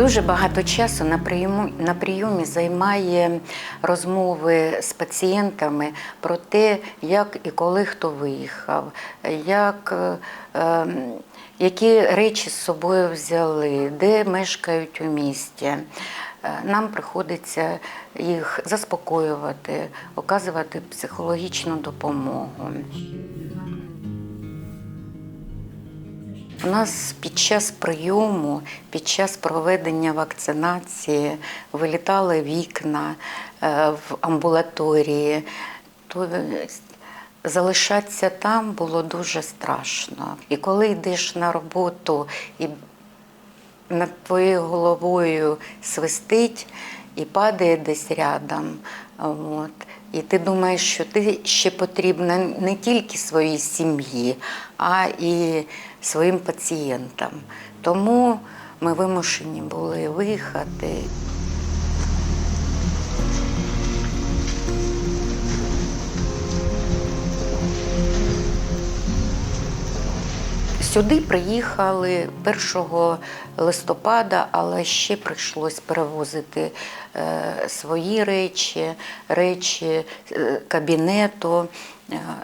Дуже багато часу на прийому на прийомі займає розмови з пацієнтами про те, як і коли хто виїхав, як, е, які речі з собою взяли, де мешкають у місті. Е, Нам приходиться їх заспокоювати, оказувати психологічну допомогу. У нас під час прийому, під час проведення вакцинації вилітали вікна е, в амбулаторії. То е, залишатися там було дуже страшно. І коли йдеш на роботу і над твоєю головою свистить і падає десь рядом. От. І ти думаєш, що ти ще потрібна не тільки своїй сім'ї, а і своїм пацієнтам. Тому ми вимушені були виїхати. Сюди приїхали 1 листопада, але ще прийшлось перевозити е, свої речі, речі е, кабінету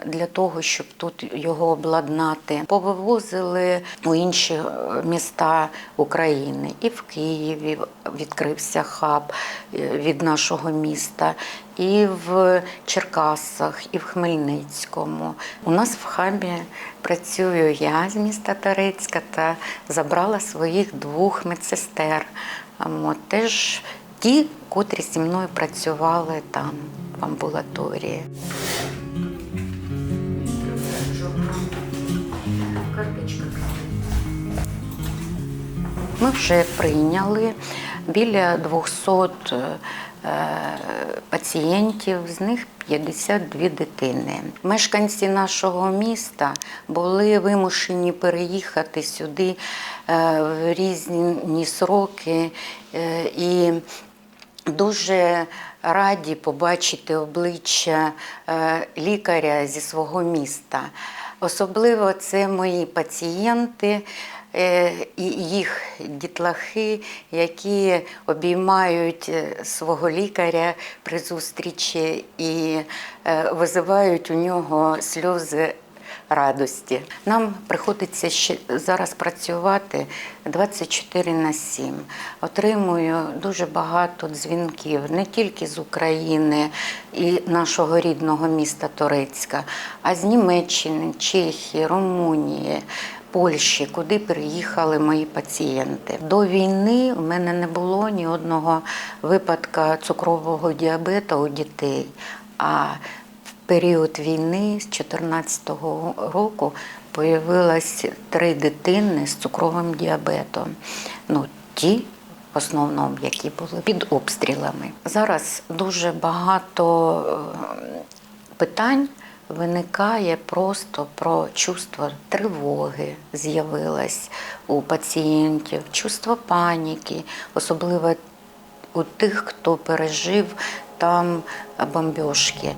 для того, щоб тут його обладнати. Повивозили у інші е, міста України. І в Києві відкрився хаб е, від нашого міста, і в Черкасах, і в Хмельницькому. У нас в хабі працюю я з міста Торецька та забрала своїх двох медсестер. От, теж ті, котрі зі мною працювали там в амбулаторії. Ми вже прийняли біля 200 е, пацієнтів, з них 52 дитини. Мешканці нашого міста були вимушені переїхати сюди е, в різні сроки е, і дуже раді побачити обличчя лікаря зі свого міста. Особливо це мої пацієнти і їх дітлахи, які обіймають е, свого лікаря при зустрічі і е, визивають у нього сльози радості. Нам приходиться ще зараз працювати 24 на 7. Отримую дуже багато дзвінків не тільки з України і нашого рідного міста Торецька, а з Німеччини, Чехії, Румунії. Польщі, куди приїхали мої пацієнти. До війни в мене не було ні одного випадка цукрового діабету у дітей. А в період війни з 2014 року появилось три дитини з цукровим діабетом. Ну, ті, в основному, які були під обстрілами. Зараз дуже багато е, питань виникає просто про чувство тривоги з'явилось у пацієнтів, чувство паніки, особливо у тих, хто пережив там бомбьошки.